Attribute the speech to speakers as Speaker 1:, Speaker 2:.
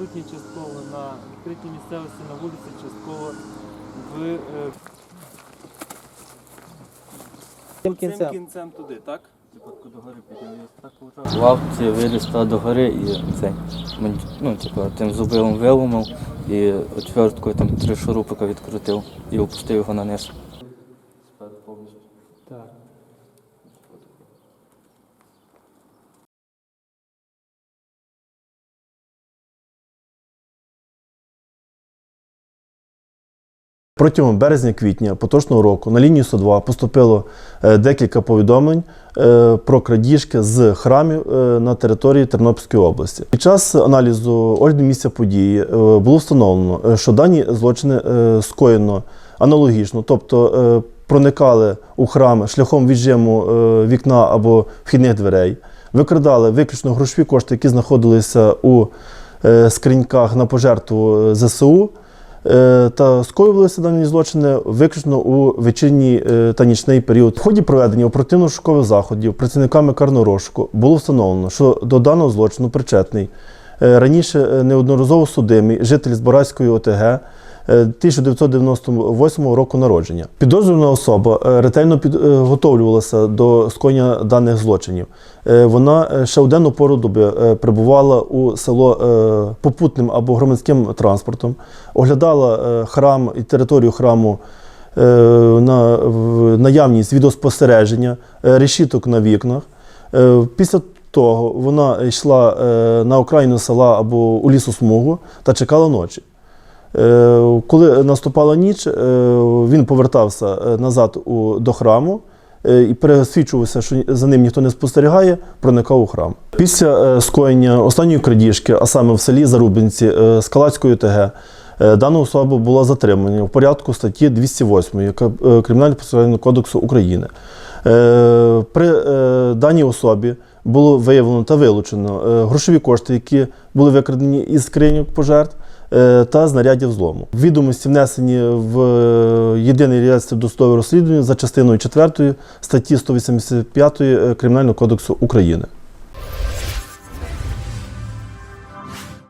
Speaker 1: відсутній частково на відкритій місцевості на вулиці, частково в е,
Speaker 2: Цим
Speaker 1: цим
Speaker 2: кінцем.
Speaker 1: кінцем туди, так?
Speaker 3: Випадку до гори піднялися. Так лавці виліз та до гори і мен- ну, типу, тим зубилом виломив і отверткою там три шурупика відкрутив і опустив його на низ.
Speaker 4: Протягом березня-квітня поточного року на лінію 102 поступило е, декілька повідомлень е, про крадіжки з храмів е, на території Тернопільської області. Під час аналізу огляду місця події було встановлено, що дані злочини скоєно аналогічно, тобто проникали у храм шляхом віджиму вікна або вхідних дверей, викрадали виключно грошові кошти, які знаходилися у скриньках на пожертву ЗСУ. Е, та скоювалися дані злочини виключно у вечірній е, та нічний період. В ході проведення оперативно-шукових заходів працівниками карного розшуку було встановлено, що до даного злочину причетний е, раніше неодноразово судимий житель Збаразької ОТГ. Е, 1998 року народження. Підозрювана особа е, ретельно підготовлювалася до скоєння даних злочинів. Е, Вона е, ще у денну пору доби е, прибувала у село е, попутним або громадським транспортом, оглядала е, храм і територію храму е, на наявність відеоспостереження, е, решіток на вікнах. Е, Після того вона йшла е, на окраїну села або у лісосмугу та чекала ночі. Е, Коли наступала ніч, е, він повертався е, назад до храму і пересвідчувався, що за ним ніхто не спостерігає, проникав у храм. Після скоєння останньої крадіжки, а саме в селі Зарубинці Скалацької ТГ, дана особа була затримана в порядку статті 208 яка- е, Кримінального процесуального кодексу України. При даній особі було виявлено та вилучено грошові кошти, які були викрадені із скриньок пожертв та знарядів злому. Відомості внесені в е, єдиний реєстр досудового розслідування за частиною 4 статті 185 Кримінального кодексу України.